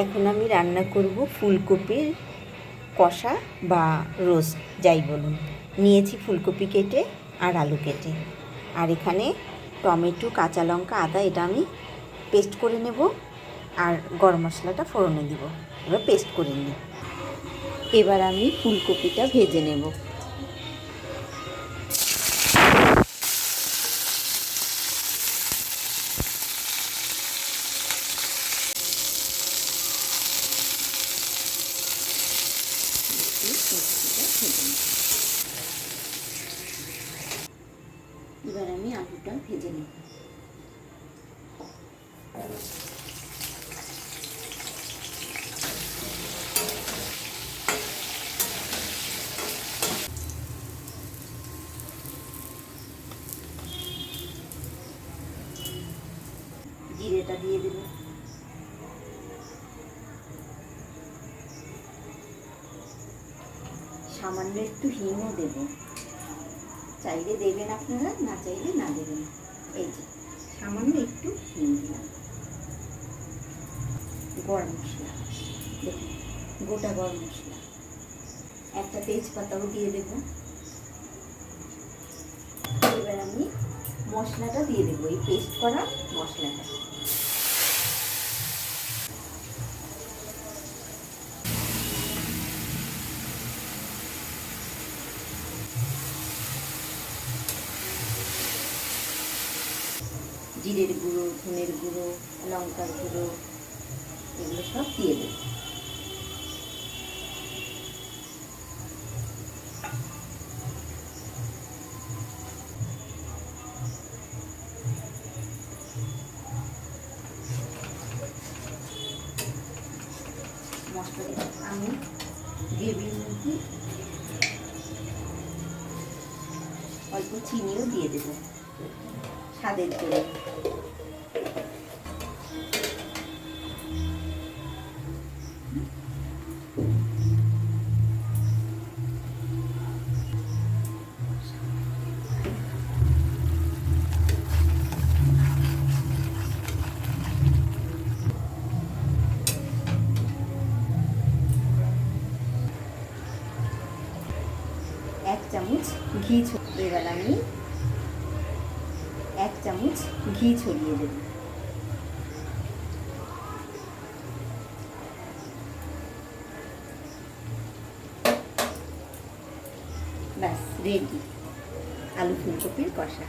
এখন আমি রান্না করব ফুলকপির কষা বা রোস্ট, যাই বলুন। নিয়েছি ফুলকপি কেটে আর আলু কেটে। আর এখানে টমেটো, কাঁচা লঙ্কা, আদা, এটা আমি পেস্ট করে নেব আর গরম মশলাটা ফোড়নে দিব। এবার পেস্ট করে নিই। এবার আমি ফুলকপিটা ভেজে নেব। এবার আমি আলুটা ভেজে নেব। জিরেটা দিয়ে দেব। সামান্য একটু হিংও দেব। চাইলে দেবেন আপনারা, না চাইলে না দেবেন। এই যে, সামান্য একটু হিং দিলাম গরম মশলা, দেখুন, গোটা গরম মশলা। একটা তেজপাতাও দিয়ে দেব। এবার আমি মশলাটা দিয়ে দেবো, এই পেস্ট করা মশলাটা। জিরের গুঁড়ো, ধনের গুঁড়ো, লঙ্কার গুঁড়ো, এগুলো সব দিয়ে দেবো। মশলাটা আমি গ্রেভির মধ্যে অল্প চিনিও দিয়ে দেব। স্বাদের জন্য। এক চামচ ঘি ছড়িয়ে এবার আমি চামচ ঘি ছড়িয়ে দেব। ব্যাস রেডি আলু ফুলকপির কষা।